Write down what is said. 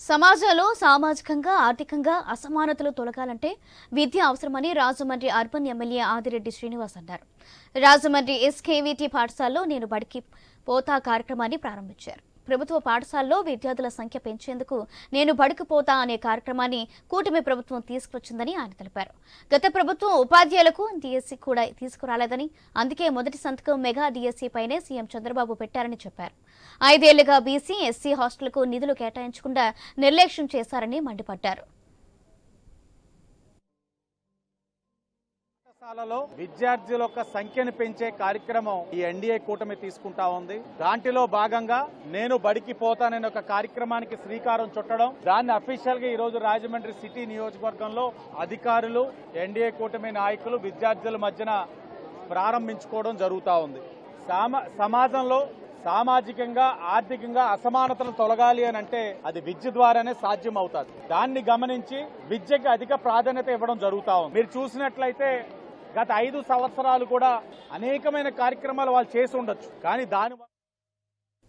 సమాజంలో సామాజికంగా ఆర్థికంగా అసమానతలు తొలగాలంటే విద్య అవసరమని రాజమండ్రి అర్బన్ ఎమ్మెల్యే ఆదిరెడ్డి శ్రీనివాస్ అన్నారు. రాజమండ్రి ఎస్కేవిటి పాఠశాలలో నేను బడికి పోతా కార్యక్రమాన్ని ప్రారంభించారు. ప్రభుత్వ పాఠశాలలో విద్యార్థుల సంఖ్య పెంచేందుకు నేను బడుకుపోతా అనే కార్యక్రమాన్ని కూటమి ప్రభుత్వం తీసుకొచ్చిందని ఆయన తెలిపారు. గత ప్రభుత్వం ఉపాధ్యాయులకు డిఎస్సీ కూడా తీసుకురాలేదని అందుకే మొదటి సంతకం మెగా డిఎస్సీ పైనే సీఎం చంద్రబాబు పెట్టారని చెప్పారు. ఐదేళ్ళుగా బీసీ ఎస్సీ హాస్టల్కు నిధులు కేటాయించకుండా నిర్లక్ష్యం చేశారని మండిపడ్డారు. పాఠశాలలో విద్యార్థుల యొక్క సంఖ్యను పెంచే కార్యక్రమం ఈ ఎన్డీఏ కూటమి తీసుకుంటా ఉంది. దాంట్లో భాగంగా నేను బడికి పోతానని ఒక కార్యక్రమానికి శ్రీకారం చుట్టడం దాన్ని అఫీషియల్గా ఈ రోజు రాజమండ్రి సిటీ నియోజకవర్గంలో అధికారులు ఎన్డీఏ కూటమి నాయకులు విద్యార్థుల మధ్యన ప్రారంభించుకోవడం జరుగుతూ ఉంది. సామ సమాజంలో సామాజికంగా ఆర్థికంగా అసమానతలు తొలగాలి అని అంటే అది విద్య ద్వారానే సాధ్యం అవుతుంది దాన్ని గమనించి విద్యకి అధిక ప్రాధాన్యత ఇవ్వడం జరుగుతా ఉంది. మీరు చూసినట్లయితే గత ఐదు సంవత్సరాలు కూడా అనేకమైన కార్యక్రమాలు వాళ్ళు చేసి ఉండొచ్చు. కానీ దాని